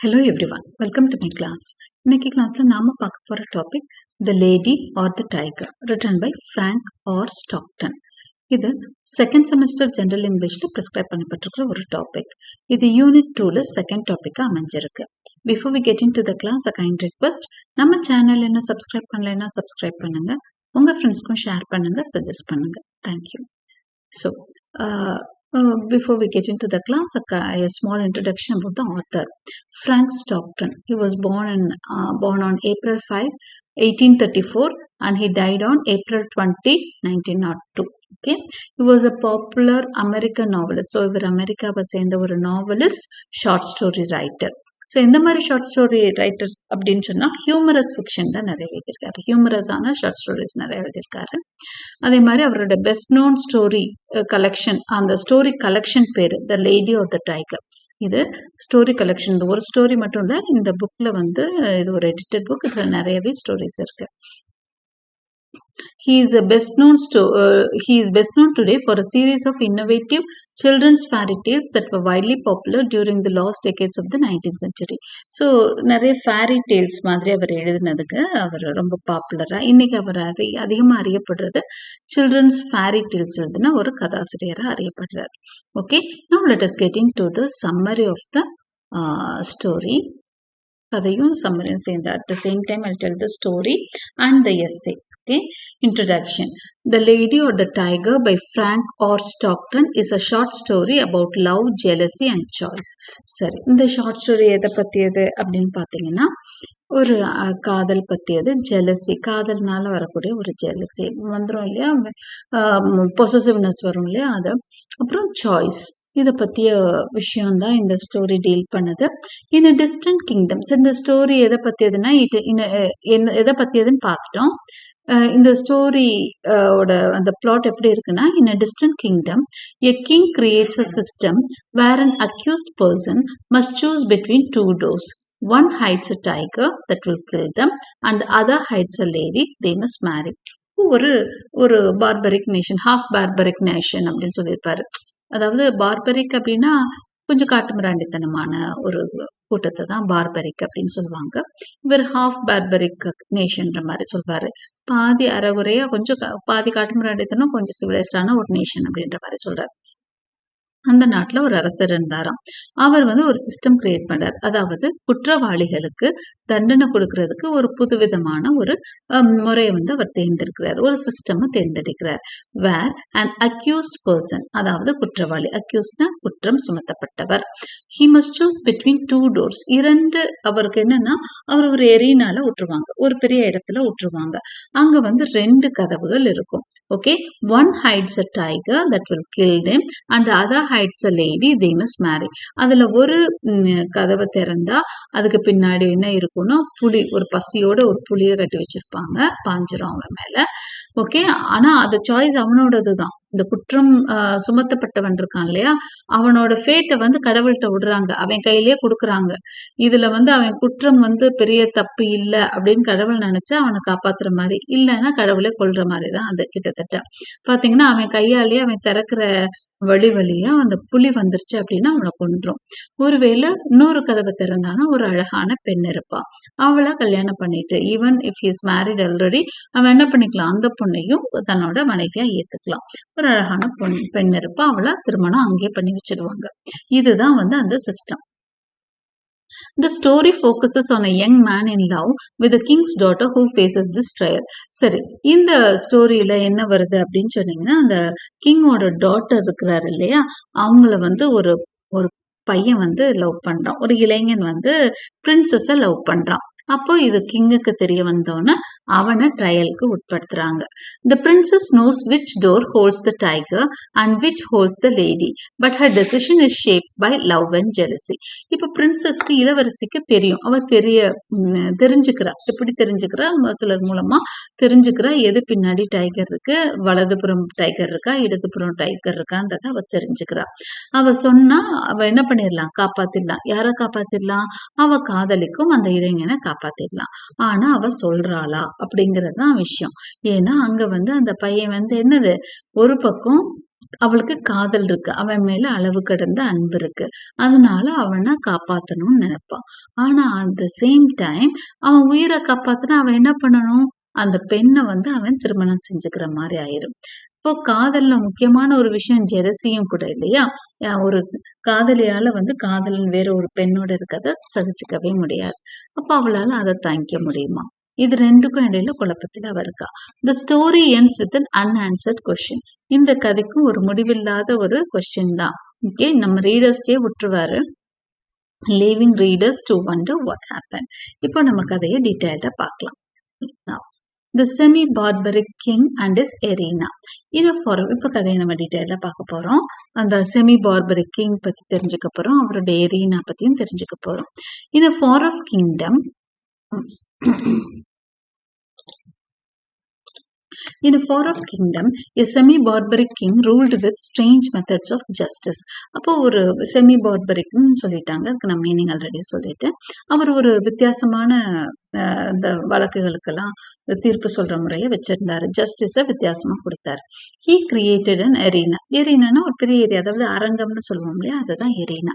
Hello everyone welcome to my class இன்னைக்கு கிளாஸ்ல நாம பார்க்க போற topic the lady or the tiger written by Frank R Stockton இது செகண்ட் செமஸ்டர் ஜென்ரல் இங்கிலீஷ்ல ப்ரிஸ்கிரைப் பண்ணப்பட்டிருக்கிற ஒரு டாபிக் இது யூனிட் டூவில் செகண்ட் டாப்பிக்காக அமைஞ்சிருக்கு. Before we get into the class a kind request நம்ம சேனல் என்ன சப்ஸ்கிரைப் பண்ணலைன்னா சப்ஸ்கிரைப் பண்ணுங்க. உங்க ஃப்ரெண்ட்ஸ்க்கும் ஷேர் பண்ணுங்க சஜஸ்ட் பண்ணுங்க. Thank you so uh, before we get into the class, a, ki- a small introduction about the author. Frank Stockton. He was born in uh, born on April 5, 1834, and he died on April 20, 1902. Okay, he was a popular American novelist. So, இவர் அமெரிக்காவை சேர்ந்த ஒரு novelist, short story writer. So எந்த மாதிரி short story writer அப்படின்னு சொன்னால் humorous fiction தான் நிறைய எழுதியிருக்காரு. ஹியூமரஸான ஷார்ட் ஸ்டோரிஸ் நிறைய எழுதியிருக்காரு. அதே மாதிரி அவரோட பெஸ்ட் நோன் ஸ்டோரி கலெக்ஷன் அந்த ஸ்டோரி கலெக்ஷன் பேர் the lady or the tiger இது ஸ்டோரி கலெக்ஷன் இந்த ஒரு ஸ்டோரி மட்டும் இல்லை இந்த புக்கில் வந்து இது ஒரு எடிட்டட் புக் இதில் நிறையவே ஸ்டோரிஸ் இருக்கு. He is a best known sto- uh, he is best known today for a series of innovative children's fairy tales that were widely popular during the last decades of the 19th century. So நிறைய fairy tales மாதிரி அவர் எழுதினதுக்கு அவர் ரொம்ப பாப்புலரா இன்னைக்கு அவர் அறி அதிகமாக அறியப்படுறது children's fairy tales எழுதின ஒரு கதாசிரியராக அறியப்படுறார். Okay now let us getting to the summary of the story கதையும் சம்மரியும் சேர்ந்து at the same time I tell the story and the essay Okay, introduction. The Lady or the Tiger by Frank R. Stockton is a short story about love, jealousy and choice. சரி இந்த short story எதை பற்றியது அப்படின்னு பார்த்தீங்கன்னா ஒரு காதல் பற்றியது jealousy காதல்னால வரக்கூடிய ஒரு ஜெலசி வந்துடும் இல்லையா? பொசசிவ்னஸ் வரும் இல்லையா? அது. அப்புறம் சாய்ஸ் இதை பற்றிய விஷயம்தான் இந்த ஸ்டோரி டீல் பண்ணுது. இன் அ டிஸ்டன்ட் கிங்டம்ஸ் இந்த ஸ்டோரி எதை பற்றியதுன்னா இட் என்ன எதை பற்றியதுன்னு பார்த்துட்டோம். இந்த ஸ்டோரி ஓட அந்த பிளாட் எப்படி இருக்குன்னா in a distant kingdom a king creates a system where an accused person must choose between two doors one hides a tiger that will kill them and other hides a lady they must marry ஒரு ஒரு barbaric nation half barbaric nation அப்படின்னு சொல்லியிருப்பாரு. அதாவது பார்பரிக் அப்படின்னா கொஞ்சம் காட்டுமிராண்டித்தனமான ஒரு கூட்டத்தை தான் பார்பரிக் அப்படின்னு சொல்லுவாங்க. இவர் ஹாஃப் பார்பரிக் நேஷன்ற மாதிரி சொல்வாரு. பாதி அறகுறையா கொஞ்சம் பாதி காட்டுமிராண்டித்தனம் கொஞ்சம் சிவிலைஸ்டான ஒரு நேஷன் அப்படின்ற மாதிரி சொல்றாரு. அந்த நாட்டில் ஒரு அரசர் இருந்தாராம். அவர் வந்து ஒரு சிஸ்டம் கிரியேட் பண்ணார் அதாவது குற்றவாளிகளுக்கு தண்டனை கொடுக்கறதுக்கு ஒரு புதுவிதமான ஒரு முறையை வந்து அவர் தேர்ந்தெடுக்கிறார். ஒரு சிஸ்டமை தேர்ந்தெடுக்கிறார். வேர் அண்ட் அக்யூஸ் பர்சன் அதாவது குற்றவாளி அக்யூஸ்னா குற்றம் சுமத்தப்பட்டவர். He must choose between two doors இரண்டு அவருக்கு என்னன்னா அவர் ஒரு எரியினால விட்டுருவாங்க ஒரு பெரிய இடத்துல விட்டுருவாங்க அங்க வந்து ரெண்டு கதவுகள் இருக்கும். Okay one hides a tiger that will kill them and other hides a lady they must marry அதுல ஒரு கதவை திறந்தா அதுக்கு பின்னாடி என்ன இருக்கும்னா புலி ஒரு பசியோட ஒரு புளியை கட்டி வச்சிருப்பாங்க. பாஞ்சிரும் அவன் மேல. ஓகே ஆனா அது சாய்ஸ் அவனோடது தான் இந்த குற்றம் ஆஹ், சுமத்தப்பட்டவன் இருக்கான் இல்லையா? அவனோட ஃபேட்டை வந்து கடவுள்கிட்ட விடுறாங்க. அவன் கையிலேயே கொடுக்குறாங்க. இதுல வந்து அவன் குற்றம் வந்து பெரிய தப்பு இல்லை அப்படின்னு கடவுள் நினைச்சா அவனை காப்பாத்துற மாதிரி இல்லைன்னா கடவுளே கொல்ற மாதிரி தான் அது கிட்டத்தட்ட. பாத்தீங்கன்னா அவன் கையாலேயே அவன் திறக்கிற வழி வழியா அந்த புலி வந்துருச்சு அப்படின்னா அவனை கொன்றும் ஒருவேளை இன்னொரு கதவை திறந்தானா ஒரு அழகான பெண் இருப்பா. அவளை கல்யாணம் பண்ணிட்டு even if is married already அவன் என்ன பண்ணிக்கலாம்? அந்த பொண்ணையும் தன்னோட மனைவியா ஏத்துக்கலாம். ஒரு அழகான பொண் பெண் இருப்பா அவளை திருமணம் அங்கேயே பண்ணி வச்சிருவாங்க. இதுதான் வந்து அந்த system The story focuses on a young man in love with a king's daughter who faces this trial. சரி இந்த ஸ்டோரியில என்ன வருது அப்படின்னு சொன்னீங்கன்னா அந்த கிங்கோட டாட்டர் இருக்கிறாரு இல்லையா? அவங்கள வந்து ஒரு ஒரு பையன் வந்து லவ் பண்றான். ஒரு இளைஞன் வந்து பிரின்சஸ லவ் பண்றான். அப்போ இது கிங்குக்கு தெரிய வந்தோன்னே அவனை ட்ரையலுக்கு உட்படுத்துறாங்க. The princess knows which door holds the tiger and which holds the lady but her decision is shape by love and jealousy இப்போ பிரின்சஸ்க்கு இளவரசிக்கு தெரியும். அவ தெரிய தெரிஞ்சுக்கிறா. எப்படி தெரிஞ்சுக்கிறா? சிலர் மூலமா தெரிஞ்சுக்கிறா. எது பின்னாடி டைகர் இருக்கு? வலதுபுறம் டைகர் இருக்கா? இடதுபுறம் டைகர் இருக்கான்றத அவ தெரிஞ்சுக்கிறா. அவ சொன்னா அவ என்ன பண்ணிடலாம்? காப்பாத்திடலாம். யாரை காப்பாத்திடலாம்? அவ காதலிக்கும் அந்த இளைஞனை காப்பாத்திடலாம் ஆனா அவ சொல்றாளா? அப்படிங்கறது தான் விஷயம். ஏன்னா அங்க வந்து அந்த பையன் வந்து என்னது? ஒரு பக்கம் அவளுக்கு காதல் இருக்கு. அவன் மேல அளவு கடந்த அன்பு இருக்கு. அதனால அவனை காப்பாத்தணும்னு நினைப்பான். ஆனா அந்த சேம் டைம் அவன் உயிரை காப்பாத்தினா அவன் என்ன பண்ணணும்? அந்த பெண்ணை வந்து அவன் திருமணம் செஞ்சுக்கிற மாதிரி ஆயிரும். இப்போ காதல்ல முக்கியமான ஒரு விஷயம் ஜெரசியும் கூட இல்லையா? ஒரு காதலியால வந்து காதலன் வேற ஒரு பெண்ணோட இருக்கத சகிச்சுக்கவே முடியாது. அப்ப அவளால அதை தாங்கிக்க முடியுமா? இது ரெண்டுக்கும் இடையில குழப்பத்தில் அவ இருக்கா. The story ends with an unanswered question இந்த கதைக்கும் ஒரு முடிவில்லாத ஒரு கொஸ்டின் தான். ஓகே நம்ம ரீடர்ஸ்டே விட்டுருவாரு leaving readers to wonder what happen இப்போ நம்ம கதையை டீட்டெயில்டாக பார்க்கலாம். The semi barbaric king and is arena இது ஃபார் இப்போ கதையை நம்ம டீட்டெயிலாக பார்க்க போகிறோம் அந்த செமி பார்பரிக் கிங் பற்றி தெரிஞ்சுக்க போகிறோம் அவரோட எரீனா பற்றியும் தெரிஞ்சுக்க போகிறோம் இது far off kingdom In a off kingdom kingdom, a semi-barbaric king ruled with strange methods of justice. அப்போ ஒரு செமி பார்பரிக்னு சொல்லிட்டாங்க. அதுக்கு நான் மீனிங் ஆல்ரெடி சொல்லிட்டேன். அவர் ஒரு வித்தியாசமான இந்த வழக்குகளுக்கெல்லாம் தீர்ப்பு சொல்கிற முறையை வச்சிருந்தாரு. ஜஸ்டிஸை வித்தியாசமாக கொடுத்தாரு. ஹீ கிரியேட்டட் அன் எரீனா எரீனானா ஒரு பெரிய ஏரியா அதாவது அரங்கம்னு சொல்லுவோம் இல்லையா? அதுதான் arena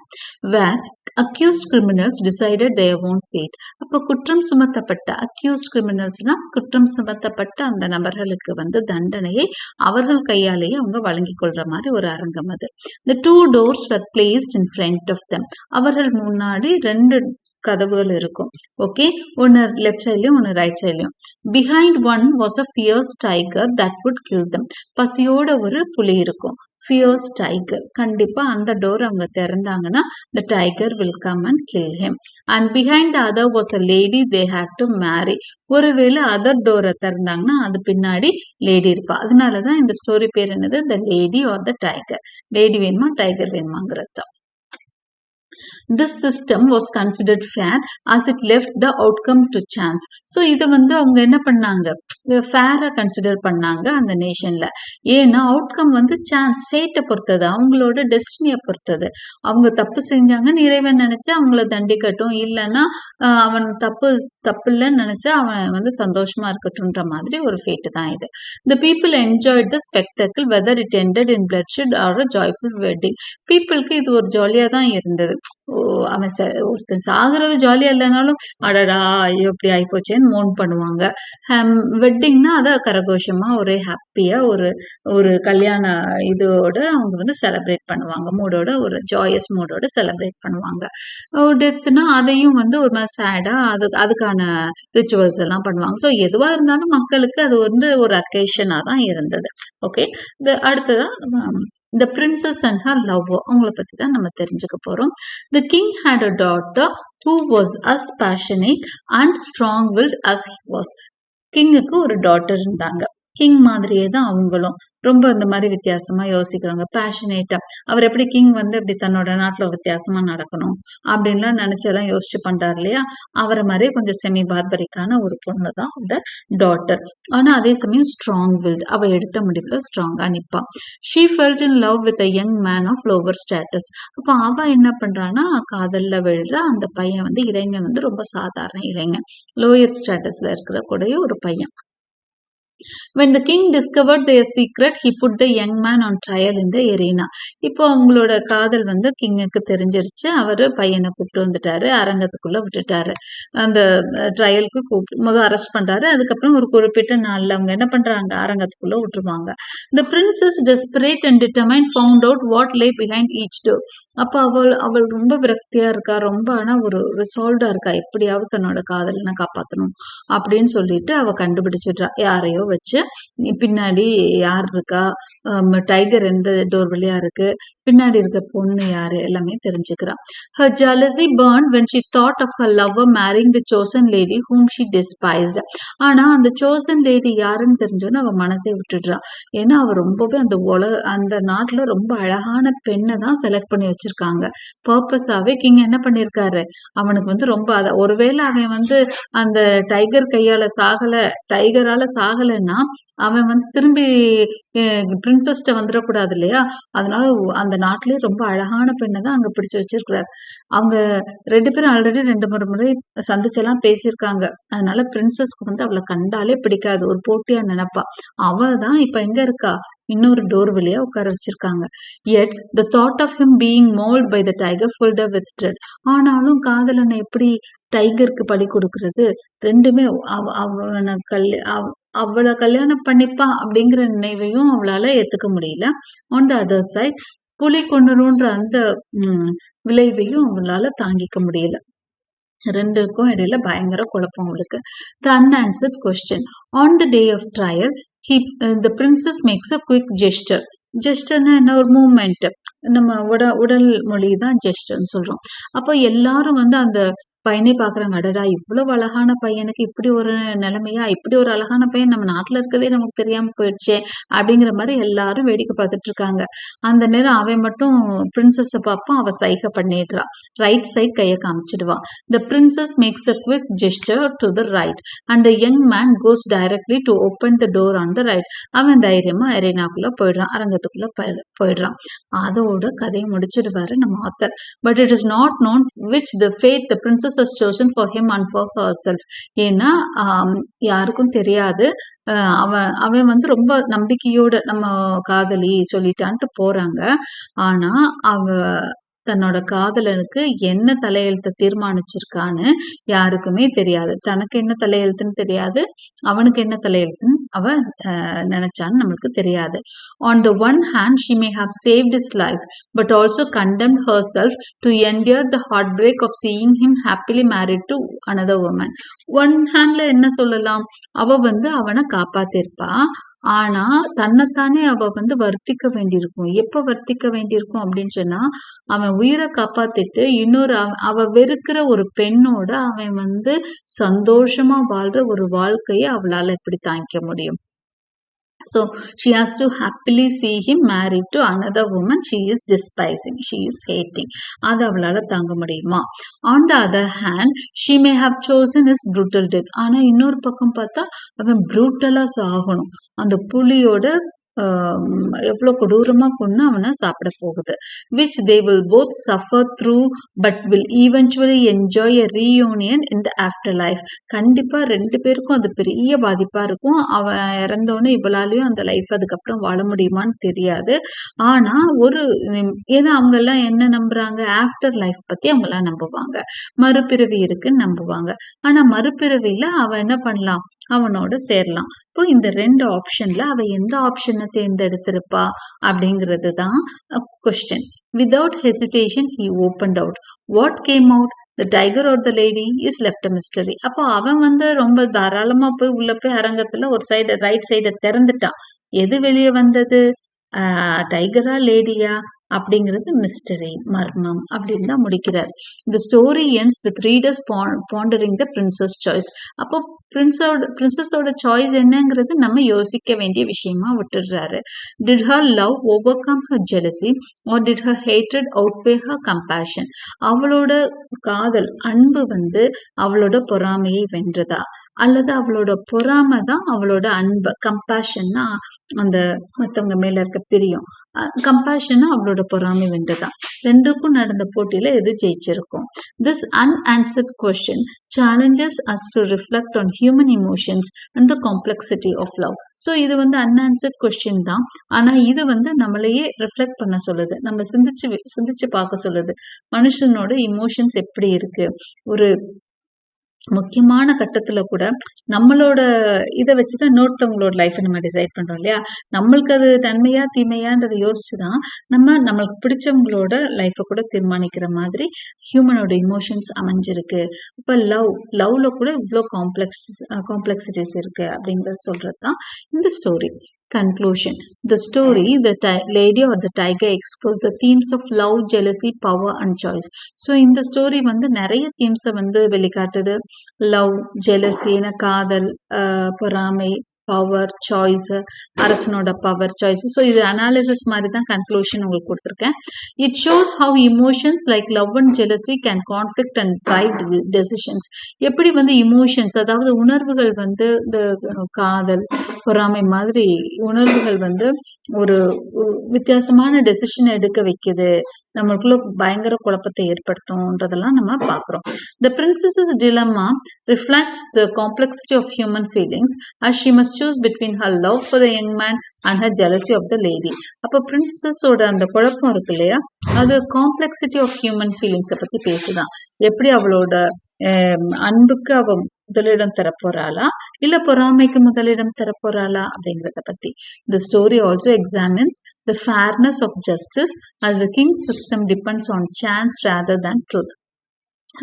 where accused criminals decided they own fate அப்போ குற்றம் சுமத்தப்பட்ட அக்யூஸ்ட் கிரிமினல்ஸ்னா குற்றம் சுமத்தப்பட்ட அந்த நபர்களுக்கு வந்து தண்டனையை அவர்கள் கையாலேயே அவங்க வழங்கி கொள்கிற மாதிரி ஒரு அரங்கம் அது. இந்த two doors were placed in front of them அவர்கள் முன்னாடி ரெண்டு கதவுகள் இருக்கும். ஓகே ஒன்று லெஃப்ட் சைட்லையும் ஒன்று right சைட்லையும் behind one was a fierce tiger that would kill them பசியோட ஒரு புலி இருக்கும். ஃபியர்ஸ் டைகர் கண்டிப்பா அந்த டோர் அவங்க திறந்தாங்கன்னா the tiger will come and kill him and behind the other was a lady they had to marry ஒருவேளை other டோரை திறந்தாங்கன்னா அது பின்னாடி லேடி இருப்பா. அதனால தான் இந்த ஸ்டோரி பேர் என்னது? The lady or the tiger lady வேணுமா? டைகர் வேணுமாங்கிறது தான். This system was considered fair as it left the outcome to chance. So இதை வந்து அவங்க என்ன பண்ணாங்க? ஃபேராக கன்சிடர் பண்ணாங்க அந்த நேஷன்ல ஏன்னா அவுட்கம் வந்து சான்ஸ் ஃபேட்டை பொறுத்தது அவங்களோட டெஸ்டினியை பொறுத்தது. அவங்க தப்பு செஞ்சாங்கன்னு இறைவன் நினைச்சா அவங்கள தண்டிக்கட்டும். இல்லைன்னா அவன் தப்பு தப்பு இல்லைன்னு நினச்சா அவன் வந்து சந்தோஷமா இருக்கட்டும்ன்ற மாதிரி ஒரு ஃபேட்டு தான் இது. The people enjoyed the spectacle whether it in in bloodshed or a joyful wedding பீப்புளுக்கு இது ஒரு ஜாலியாக தான் இருந்தது. அவன் ச- ஒருத்தன் சாகிறது ஜாலியாக இல்லைனாலும் அடடா ஐயோ இப்படி மோன் பண்ணுவாங்க. வெட்டிங்னா அதை கரகோஷமாக ஒரே ஹாப்பியாக ஒரு ஒரு கல்யாண இதோட அவங்க வந்து செலப்ரேட் பண்ணுவாங்க. மூடோட ஒரு ஜாயஸ் மூடோட செலப்ரேட் பண்ணுவாங்க. டெத்துனா அதையும் வந்து ஒரு மாதிரி சேடாக அது அதுக்கான ரிச்சுவல்ஸ் எல்லாம் பண்ணுவாங்க. ஸோ எதுவாக இருந்தாலும் மக்களுக்கு அது வந்து ஒரு அக்கேஷனாக தான் இருந்தது. ஓகே அடுத்ததான் த இந்த பிரின்சஸ் அண்ட் ஹர் லவ் அவங்கள பத்தி தான் நம்ம தெரிஞ்சுக்க போறோம். The king had a daughter who was as passionate and strong willed as he was கிங்குக்கு ஒரு டாட்டர் இருந்தாங்க. கிங் மாதிரியே தான் அவங்களும். ரொம்ப இந்த மாதிரி வித்தியாசமா யோசிக்கிறாங்க. பேஷனேட்டா அவர் எப்படி கிங் வந்து இப்படி தன்னோட நாட்டுல வித்தியாசமா நடக்கணும் அப்படின்லாம் நினைச்செல்லாம் யோசிச்சு பண்றாரு இல்லையா? அவரை மாதிரியே கொஞ்சம் செமி பார்பரிக்கான ஒரு பொண்ணு தான் அந்த டாட்டர் ஆனா அதே சமயம் ஸ்ட்ராங் வில் அவ எடுத்த முடிவுல ஸ்ட்ராங்கா நிப்பா. She felt in love with a young man of lower status அப்போ அவ என்ன பண்றான்னா காதல்ல விழுற அந்த பையன் வந்து இளைஞன் வந்து ரொம்ப சாதாரண இளைஞன். லோயர் ஸ்டேட்டஸ்ல இருக்கிற கூடிய ஒரு பையன். When the king discovered their secret he put the young man on trial இந்த the இப்போ அவங்களோட காதல் வந்து கிங்குக்கு தெரிஞ்சிருச்சு. அவர் பையனை கூப்பிட்டு வந்துட்டாரு. அரங்கத்துக்குள்ள விட்டுட்டாரு. அந்த ட்ரையலுக்கு கூப்பிட்டு முதல் அரெஸ்ட் பண்றாரு. அதுக்கப்புறம் ஒரு குறிப்பிட்ட நாள்ல அவங்க என்ன பண்றாங்க? அரங்கத்துக்குள்ள விட்டுருவாங்க. The princess desperate and determined found out what lay behind each door அப்ப அவள் அவள் ரொம்ப விரக்தியா இருக்கா? ரொம்ப ஆனா ஒரு ரிசால்வ்டாக இருக்கா? எப்படியாவது தன்னோட காதலனை காப்பாத்தணும் அப்படின்னு சொல்லிட்டு அவள் கண்டுபிடிச்சிடுறா. யாரையோ வச்சு பின்னாடி யார் இருக்கா? டைகர் எந்த டோர் வழியா இருக்கு? பின்னாடி இருக்க பொண்ணு யாரு? எல்லாமே தெரிஞ்சுக்கிறா. Her jealousy burned when she thought of her lover marrying the chosen lady whom she despised. ஆனா அந்த சோசன் லேடி யாருன்னு தெரிஞ்சோன்னு அவ மனசே விட்டுடுறா. ஏன்னா அவ ரொம்பவே அந்த உல அந்த நாட்டுல ரொம்ப அழகான பெண்ணை தான் செலக்ட் பண்ணி வச்சிருக்காங்க. பர்பஸாவே கிங் என்ன பண்ணிருக்காரு? அவனுக்கு வந்து ரொம்ப அத ஒருவேளை அவன் வந்து அந்த டைகர் கையால சாகல டைகரால சாகல வரலன்னா அவன் வந்து திரும்பி பிரின்சஸ்ட்ட வந்துடக்கூடாது இல்லையா? அதனால அந்த நாட்டிலேயே ரொம்ப அழகான பெண்ணை தான் அங்கே பிடிச்சு வச்சிருக்கிறார். அவங்க ரெண்டு பேரும் ஆல்ரெடி ரெண்டு மூணு முறை சந்திச்செல்லாம் பேசியிருக்காங்க. அதனால பிரின்சஸ்க்கு வந்து அவளை கண்டாலே பிடிக்காது. ஒரு போட்டியா நினைப்பா. அவ தான் இப்ப எங்க இருக்கா? இன்னொரு டோர் வழியா உட்கார வச்சிருக்காங்க. Yet the thought of him being mauled by the tiger filled with dread ஆனாலும் காதலனை எப்படி டைகருக்கு பலி கொடுக்கறது? ரெண்டுமே அவ அவனை கல் அவ- அவளை கல்யாணம் பண்ணிப்பா அப்படிங்கிற நினைவையும் அவளால ஏத்துக்க முடியல. ஆன் த அதர் சைட் புலி கொண்டுருன்ற அந்த விளைவையும் அவளால தாங்கிக்க முடியல. ரெண்டுக்கும் இடையில பயங்கர குழப்பம் அவளுக்கு. The unanswered question on the day of trial he the princess makes a quick gesture ஜெஸ்டர்னா என்ன? ஒரு மூமெண்ட் நம்ம உட உடல் மொழி தான் ஜெஸ்டர்னு சொல்றோம். அப்போ எல்லாரும் வந்து அந்த பையனை பாக்குறாங்க அடடா இவ்வளவு அழகான பையனுக்கு இப்படி ஒரு நிலைமையா? இப்படி ஒரு அழகான பையன் நம்ம நாட்டுல இருக்கதே நமக்கு தெரியாம போயிடுச்சே? அப்படிங்கிற மாதிரி எல்லாரும் வேடிக்கை பார்த்துட்டு இருக்காங்க. அந்த நேரம் அவன் மட்டும் பிரின்சஸ பார்ப்பான் அவ சைகை பண்ணிடுறா. ரைட் சைட் கையை காமிச்சிடுவா. The princess makes a quick gesture to the right and the young man goes directly to open the door on the right அவன் தைரியமா அரேனாக்குள்ள போயிடுறான். அரங்கத்துக்குள்ள போயிடுறான். அதோட கதையை முடிச்சிடுவாரு நம்ம author but it is not known which the fate the princess has chosen for him and for herself ஏன்னா யாருக்கும் தெரியாது. அவன் அவன் வந்து ரொம்ப நம்பிக்கையோட நம்ம காதலி சொல்லிட்டான்ட்டு போறாங்க. ஆனா அவ தன்னோட காதலனுக்கு என்ன தலையெழுத்தை தீர்மானிச்சிருக்கான்னு யாருக்குமே தெரியாது. தனக்கு என்ன தலையெழுத்துன்னு தெரியாது. அவனுக்கு என்ன தலையெழுத்துன்னு அவ நினைச்சான்னு நம்மளுக்கு தெரியாது. On the one hand she may have saved is life but also condemn herself to endure the heartbreak of seeing him happily married to another woman one ஹேண்ட்ல என்ன சொல்லலாம்? அவ வந்து அவனை காப்பாத்திருப்பா. ஆனா தன்னைத்தானே அவ வந்து வர்த்திக்க வேண்டியிருக்கும். எப்ப வர்த்திக்க வேண்டியிருக்கும் அப்படின்னு சொன்னா அவன் உயிரை காப்பாத்திட்டு இன்னொரு அவ- அவ வெறுக்கிற ஒரு பெண்ணோட அவன் வந்து சந்தோஷமா வாழ்ற ஒரு வாழ்க்கையை அவளால எப்படி தாங்கிக்க முடியும். முடியும் So she has to happily see him married to another woman she is despising, she is hating. அது அவளால் தாங்க முடியுமா on the other hand she may have chosen is brutal death ஆனால் இன்னொரு பக்கம் பார்த்தா அவன் ப்ரூட்டலாக சாகணும் அந்த புலியோட எவ்வளோ எவ்வளவு கொடூரமா கொண்டு அவனை சாப்பிட போகுது. Which they will both suffer through but will eventually enjoy a reunion in the afterlife கண்டிப்பா ரெண்டு பேருக்கும் அது பெரிய பாதிப்பா இருக்கும். அவன் இறந்தோடனே இவளாலையும் அந்த லைஃப் அதுக்கப்புறம் வாழ முடியுமான்னு தெரியாது. ஆனா ஒரு ஏன்னா அவங்கெல்லாம் என்ன நம்புறாங்க? ஆஃப்டர் லைஃப் பத்தி அவங்களாம் நம்புவாங்க. மறுபிறவி இருக்குன்னு நம்புவாங்க. ஆனா மறுபிறவியில அவன் என்ன பண்ணலாம்? அவனோட சேரலாம். இப்போ இந்த ரெண்டு ஆப்ஷன்ல அவ எந்த ஆப்ஷனை தேர்ந்தெடுத்திருப்பா அப்படிங்கிறது தான் question without hesitation he opened out what came out the tiger or the lady is left mystery அப்போ அவன் வந்து ரொம்ப தாராளமா போய் உள்ள போய் அரங்கத்துல ஒரு சைடு ரைட் சைடை திறந்துட்டான். எது வெளியே வந்தது? டைகரா லேடியா அப்படிங்கிறது மிஸ்டரி மர்மம் அப்படின்னு தான் முடிக்கிறார். இந்த story ends with readers pondering the princess choice அப்போ பிரின்ஸோட பிரின்சஸோட சாய்ஸ் என்னங்கிறது நம்ம யோசிக்க வேண்டிய விஷயமா விட்டுடுறாரு. Did her love overcome her jealousy or did her hatred outweigh her compassion அவளோட காதல் அன்பு வந்து அவளோட பொறாமையை வென்றதா? அல்லது அவளோட பொறாமை தான் அவளோட அன்பு கம்பேஷன்னா அந்த மற்றவங்க மேல இருக்க பிரியம்? கம்பேஷனா அவளோட பொறாமை வென்றதா ரெண்டுக்கும் நடந்த போட்டியில எது ஜெயிச்சிருக்கும்? This unanswered question challenges us to reflect on human emotions and the complexity of love so இது வந்து அன்ஆன்சர்ட் கொஸ்டின் தான். ஆனா இது வந்து நம்மளையே ரிஃப்ளெக்ட் பண்ண சொல்லுது. நம்ம சிந்திச்சு சிந்திச்சு பார்க்க சொல்லுது. மனுஷனோட இமோஷன்ஸ் எப்படி இருக்கு? ஒரு முக்கியமான கட்டத்துல கூட நம்மளோட இதை வச்சுதான் இன்னொருத்தவங்களோட லைஃப்பை நம்ம டிசைட் பண்றோம் இல்லையா? நம்மளுக்கு அது நன்மையா தீமையான்றதை யோசிச்சுதான் நம்ம நம்மளுக்கு பிடிச்சவங்களோட லைஃப்பை கூட தீர்மானிக்கிற மாதிரி ஹியூமனோட இமோஷன்ஸ் அமைஞ்சிருக்கு. இப்போ லவ் லவ்ல கூட இவ்வளோ காம்ப்ளெக்ஸ் காம்ப்ளெக்சிட்டிஸ் இருக்கு அப்படிங்கறத சொல்றது தான் இந்த story conclusion the story the lady or the tiger explores the themes of love jealousy power and choice so இந்த ஸ்டோரி வந்து நிறைய தீம்ஸை வந்து வெளிக்காட்டுது. லவ் ஜெலசி காதல் பொறாமை பவர் சாய்ஸ் அரசனோட பவர் சாய்ஸ் ஸோ இது அனாலிசிஸ் மாதிரி தான் கன்க்ளூஷன் உங்களுக்கு கொடுத்துருக்கேன். It shows how emotions like love and jealousy can conflict and drive decisions எப்படி வந்து இமோஷன்ஸ் அதாவது உணர்வுகள் வந்து இந்த காதல் பொறாமை மாதிரி உணர்வுகள் வந்து ஒரு வித்தியாசமான டெசிஷன் எடுக்க வைக்குது. நம்மளுக்குள்ள பயங்கர குழப்பத்தை ஏற்படுத்தும்ன்றதெல்லாம் நம்ம பார்க்குறோம். The princess's dilemma reflects the complexity of human feelings and she must choose between her love for the young man and her jealousy of the lady அப்போ பிரின்சஸோட அந்த குழப்பம் இருக்கு இல்லையா? அது காம்ப்ளெக்சிட்டி ஆஃப் ஹியூமன் ஃபீலிங்ஸை பற்றி பேசுதான். எப்படி அவளோட அன்புக்கு அவ முதலிடம் தரப்போறாளா இல்ல பொறாமைக்கு முதலிடம் தரப்போறாளா அப்படிங்கறத பத்தி இந்த story also examines the fairness of justice as the king system depends on chance rather than truth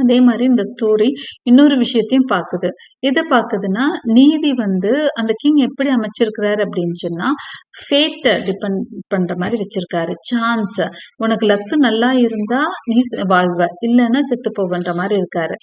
அதே மாதிரி இந்த ஸ்டோரி இன்னொரு விஷயத்தையும் பார்க்குது எதை பார்க்குதுன்னா நீதி வந்து அந்த கிங் எப்படி அமைச்சிருக்கிறாரு அப்படின்னு சொன்னா ஃபேட்டை டிபெண்ட் பண்ற மாதிரி வச்சிருக்காரு. சான்ஸ் உனக்கு லக்கு நல்லா இருந்தா நீ வாழ்வ. இல்லைன்னா செத்து போவன்ற மாதிரி இருக்காரு.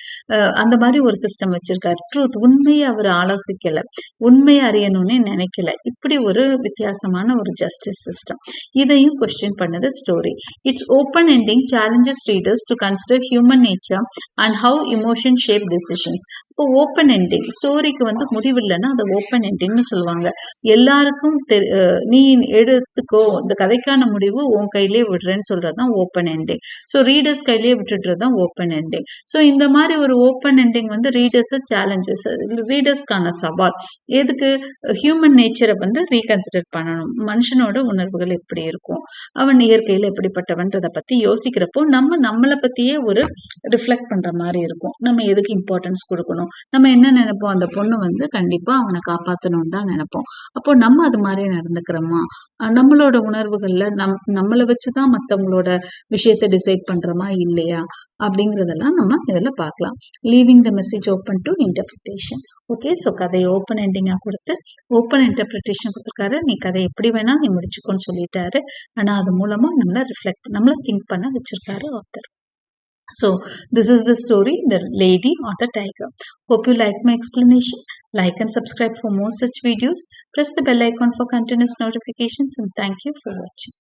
அந்த மாதிரி ஒரு சிஸ்டம் வச்சிருக்காரு. ட்ரூத் உண்மையை அவர் ஆலோசிக்கல. உண்மையை அறியணும்னே நினைக்கல. இப்படி ஒரு வித்தியாசமான ஒரு ஜஸ்டிஸ் சிஸ்டம் இதையும் கொஸ்டின் பண்ணது story it's open ending challenges readers to consider human nature and how emotion shape decisions இப்போ ஓப்பன் எண்டிங் ஸ்டோரிக்கு வந்து முடிவில்லைன்னா அதை ஓப்பன் எண்டிங்னு சொல்லுவாங்க. எல்லாருக்கும் தெரி நீ எடுத்துக்கோ. இந்த கதைக்கான முடிவு உன் கையிலே விடுறேன்னு சொல்றது தான் ஓப்பன் எண்டிங் ஸோ ரீடர்ஸ் கையிலேயே விட்டுடுறது தான் ஓப்பன் எண்டிங் ஸோ இந்த மாதிரி ஒரு ஓப்பன் எண்டிங் வந்து ரீடர்ஸை சேலஞ்சஸ் ரீடர்ஸ்க்கான சவால். எதுக்கு? ஹியூமன் நேச்சரை வந்து ரீகன்சிடர் பண்ணணும். மனுஷனோட உணர்வுகள் எப்படி இருக்கும். அவன் இயற்கையில் எப்படிப்பட்டவன்றதை பற்றி யோசிக்கிறப்போ நம்ம நம்மளை பற்றியே ஒரு ரிஃப்ளெக்ட் பண்ணுற மாதிரி இருக்கும். நம்ம எதுக்கு இம்பார்ட்டன்ஸ் கொடுக்கணும்? நம்ம என்ன நினைப்போம்? அந்த பொண்ணு வந்து கண்டிப்பா அவனை காப்பாற்றணும்னு தான் நினைப்போம். அப்போ நம்ம அது மாதிரி நடந்துக்கிறோமா? நம்மளோட உணர்வுகள்ல நம் நம்மளை வச்சுதான் மத்தவங்களோட மற்றவங்களோட விஷயத்தை டிசைட் பண்றோமா? இல்லையா? அப்படிங்கிறதெல்லாம் நம்ம இதில் பார்க்கலாம். Leaving the message open to interpretation okay so கதையை ஓப்பன் எண்டிங்காக கொடுத்து ஓப்பன் இன்டர்பிரிட்டேஷன் கொடுத்துருக்காரு. நீ கதை எப்படி வேணா நீ முடிச்சுக்கோன்னு சொல்லிட்டாரு. ஆனால் அது மூலமாக நம்மளை ரிஃப்ளெக்ட் நம்மளை திங்க் பண்ண வச்சிருக்காரு author So, this is the story The Lady or the Tiger. Hope you like my explanation. Like and subscribe for more such videos. Press the bell icon for continuous notifications and thank you for watching.